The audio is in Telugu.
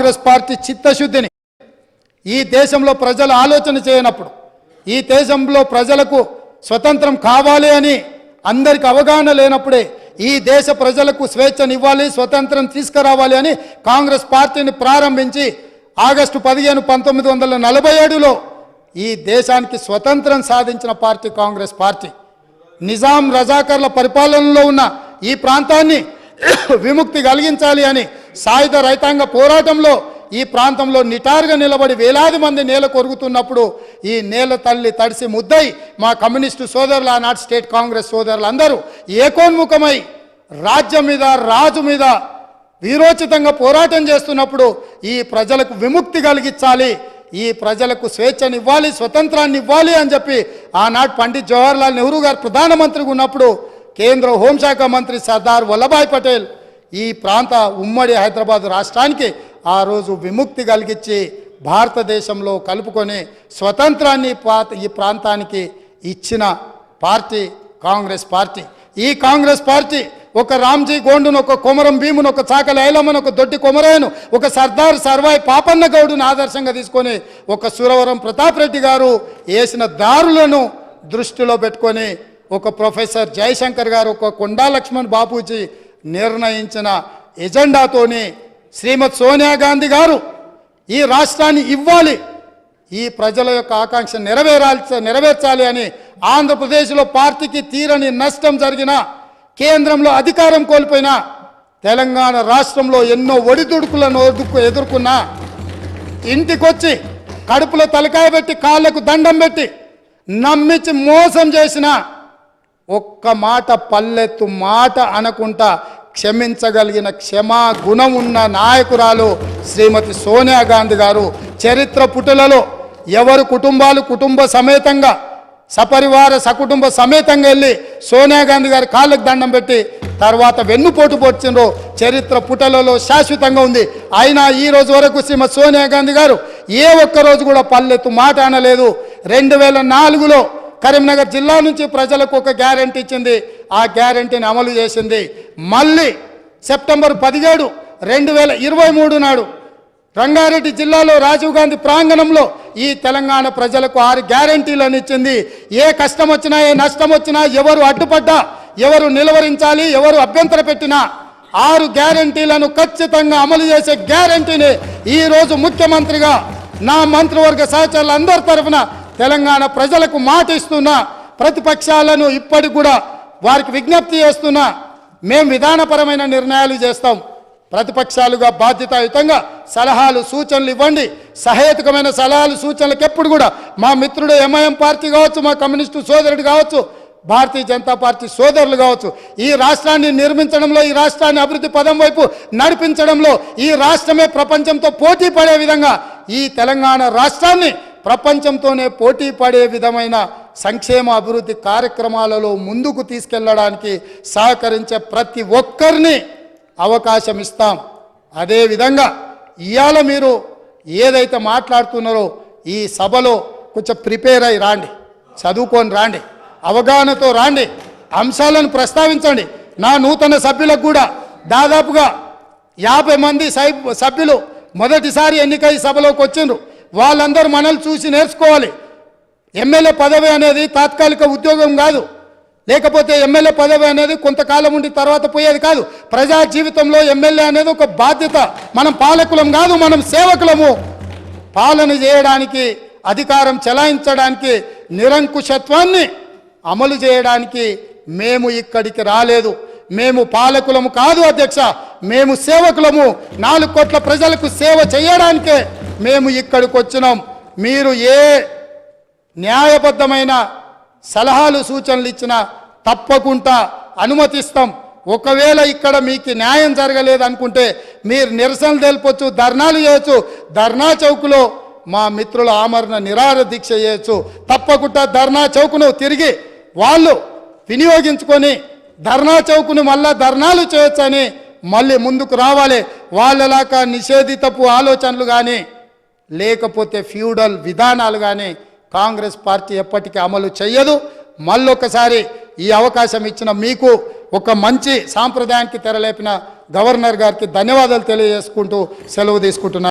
కాంగ్రెస్ పార్టీ చిత్తశుద్ధిని ఈ దేశంలో ప్రజలు ఆలోచన చేయనప్పుడు ఈ దేశంలో ప్రజలకు స్వతంత్రం కావాలి అని అందరికి అవగాహన లేనప్పుడే ఈ దేశ ప్రజలకు స్వేచ్ఛనివ్వాలి స్వతంత్రం తీసుకురావాలి అని కాంగ్రెస్ పార్టీని ప్రారంభించి ఆగస్టు పదిహేను పంతొమ్మిది వందల నలభై ఏడులో ఈ దేశానికి స్వతంత్రం సాధించిన పార్టీ కాంగ్రెస్ పార్టీ. నిజాం రజాకర్ల పరిపాలనలో ఉన్న ఈ ప్రాంతాన్ని విముక్తి కలిగించాలి అని సాయుధ రైతాంగ పోరాటంలో ఈ ప్రాంతంలో నిటారుగా నిలబడి వేలాది మంది నేల కొరుగుతున్నప్పుడు ఈ నేల తల్లి తడిసి ముద్దై మా కమ్యూనిస్టు సోదరులు ఆనాటి స్టేట్ కాంగ్రెస్ సోదరులు అందరూ ఏకోన్ముఖమై రాజ్యం మీద రాజు మీద వీరోచితంగా పోరాటం చేస్తున్నప్పుడు ఈ ప్రజలకు విముక్తి కలిగించాలి ఈ ప్రజలకు స్వేచ్ఛనివ్వాలి స్వతంత్రాన్ని ఇవ్వాలి అని చెప్పి ఆనాడు పండిత్ జవహర్లాల్ నెహ్రూ గారు ప్రధానమంత్రిగా ఉన్నప్పుడు కేంద్ర హోంశాఖ మంత్రి సర్దార్ వల్లభాయ్ పటేల్ ఈ ప్రాంత ఉమ్మడి హైదరాబాద్ రాష్ట్రానికి ఆ రోజు విముక్తి కలిగించి భారతదేశంలో కలుపుకొని స్వతంత్రాన్ని పాత ఈ ప్రాంతానికి ఇచ్చిన పార్టీ కాంగ్రెస్ పార్టీ. ఈ కాంగ్రెస్ పార్టీ ఒక రామ్జీ గోండును ఒక కొమరం భీమును ఒక చాకల ఐలమ్మను ఒక దొడ్డి కొమరాయను ఒక సర్దార్ సర్వాయి పాపన్న గౌడును ఆదర్శంగా తీసుకొని ఒక సురవరం ప్రతాప్ రెడ్డి గారు వేసిన దారులను దృష్టిలో పెట్టుకొని ఒక ప్రొఫెసర్ జయశంకర్ గారు ఒక కొండా లక్ష్మణ్ బాపూజీ నిర్ణయించిన ఎజెండాతోని శ్రీమతి సోనియా గాంధీ గారు ఈ రాష్ట్రాన్ని ఇవ్వాలి ఈ ప్రజల యొక్క ఆకాంక్ష నెరవేరాల్సి నెరవేర్చాలి అని ఆంధ్రప్రదేశ్లో పార్టీకి తీరని నష్టం జరిగిన కేంద్రంలో అధికారం కోల్పోయిన తెలంగాణ రాష్ట్రంలో ఎన్నో ఒడిదుడుకులను ఎదుర్కొ ఎదుర్కొన్న ఇంటికొచ్చి కడుపులో తలకాయ పెట్టి కాళ్ళకు దండం పెట్టి నమ్మించి మోసం చేసిన ఒక్క మాట పల్లెత్తు మాట అనకుండా క్షమించగలిగిన క్షమా గుణం ఉన్న నాయకురాలు శ్రీమతి సోనియా గాంధీ గారు చరిత్ర పుటలలో ఎవరు కుటుంబాలు కుటుంబ సమేతంగా సపరివార సకుటుంబ సమేతంగా వెళ్ళి సోనియా గాంధీ గారి కాళ్ళకు దండం పెట్టి తర్వాత వెన్నుపోటు పొడిచిండ్రో. చరిత్ర పుటలలో శాశ్వతంగా ఉంది. అయినా ఈ రోజు వరకు శ్రీమతి సోనియా గాంధీ గారు ఏ ఒక్క రోజు కూడా పల్లెత్తు మాట అనలేదు. రెండు వేల నాలుగులో కరీంనగర్ జిల్లా నుంచి ప్రజలకు ఒక గ్యారంటీ ఇచ్చింది. ఆ గ్యారంటీని అమలు చేసింది మళ్ళీ సెప్టెంబర్ పదిహేడు రెండు వేల ఇరవై మూడు నాడు రంగారెడ్డి జిల్లాలో రాజీవ్ గాంధీ ప్రాంగణంలో ఈ తెలంగాణ ప్రజలకు ఆరు గ్యారంటీలను ఇచ్చింది. ఏ కష్టం వచ్చినా ఏ నష్టం వచ్చినా ఎవరు అడ్డుపడ్డా ఎవరు నిలవరించాలి ఎవరు అభ్యంతర పెట్టినా ఆరు గ్యారంటీలను ఖచ్చితంగా అమలు చేసే గ్యారంటీని ఈ రోజు ముఖ్యమంత్రిగా నా మంత్రివర్గ సహచరులు అందరి తరఫున తెలంగాణ ప్రజలకు మాట ఇస్తున్నా ప్రతిపక్షాలను ఇప్పటికి కూడా వారికి విజ్ఞప్తి చేస్తున్నా మేము విధానపరమైన నిర్ణయాలు చేస్తాం. ప్రతిపక్షాలుగా బాధ్యతాయుతంగా సలహాలు సూచనలు ఇవ్వండి. సహేతుకమైన సలహాలు సూచనలకు ఎప్పుడు కూడా మా మిత్రుడు ఎంఐఎం పార్టీ కావచ్చు మా కమ్యూనిస్టు సోదరుడు కావచ్చు భారతీయ జనతా పార్టీ సోదరులు కావచ్చు ఈ రాష్ట్రాన్ని నిర్మించడంలో ఈ రాష్ట్రాన్ని అభివృద్ధి పదం వైపు నడిపించడంలో ఈ రాష్ట్రమే ప్రపంచంతో పోటీ పడే విధంగా ఈ తెలంగాణ రాష్ట్రాన్ని ప్రపంచంతోనే పోటీ పడే విధమైన సంక్షేమ అభివృద్ధి కార్యక్రమాలలో ముందుకు తీసుకెళ్ళడానికి సహకరించే ప్రతి ఒక్కరిని అవకాశం ఇస్తాం. అదేవిధంగా ఇవాళ మీరు ఏదైతే మాట్లాడుతున్నారో ఈ సభలో కొంచెం ప్రిపేర్ అయి రాండి. చదువుకొని రాండి. అవగాహనతో రాండి. అంశాలను ప్రస్తావించండి. నా నూతన సభ్యులకు కూడా దాదాపుగా యాభై మంది సభ్యులు మొదటిసారి ఎన్నికై సభలోకి వచ్చిండ్రు. వాళ్ళందరూ మనల్ని చూసి నేర్చుకోవాలి. ఎమ్మెల్యే పదవి అనేది తాత్కాలిక ఉద్యోగం కాదు. లేకపోతే ఎమ్మెల్యే పదవి అనేది కొంతకాలం ఉండి తర్వాత పోయేది కాదు. ప్రజా జీవితంలో ఎమ్మెల్యే అనేది ఒక బాధ్యత. మనం పాలకులం కాదు మనం సేవకులము. పాలన చేయడానికి అధికారం చెలాయించడానికి నిరంకుశత్వాన్ని అమలు చేయడానికి మేము ఇక్కడికి రాలేదు. మేము పాలకులము కాదు అధ్యక్ష. మేము సేవకులము. నాలుగు కోట్ల ప్రజలకు సేవ చేయడానికే మేము ఇక్కడికి వచ్చినాం. మీరు ఏ న్యాయబద్ధమైన సలహాలు సూచనలు ఇచ్చినా తప్పకుండా అనుమతిస్తాం. ఒకవేళ ఇక్కడ మీకు న్యాయం జరగలేదు అనుకుంటే మీరు నిరసనలు తెలుపొచ్చు ధర్నాలు చేయొచ్చు. ధర్నా చౌకులో మా మిత్రుల ఆమరణ నిరార దీక్ష చేయొచ్చు. తప్పకుండా ధర్నా చౌక్ను తిరిగి వాళ్ళు వినియోగించుకొని ధర్నా చౌకును మళ్ళా ధర్నాలు చేయొచ్చని మళ్ళీ ముందుకు రావాలి. వాళ్ళలాగా నిషేధితపు ఆలోచనలు కానీ లేకపోతే ఫ్యూడల్ విధానాలు కానీ కాంగ్రెస్ పార్టీ ఎప్పటికీ అమలు చేయదు మళ్ళొకసారి ఈ అవకాశం ఇచ్చిన మీకు ఒక మంచి సాంప్రదాయానికి తెరలేపిన గవర్నర్ గారికి ధన్యవాదాలు తెలియజేసుకుంటూ సెలవు తీసుకుంటున్నాను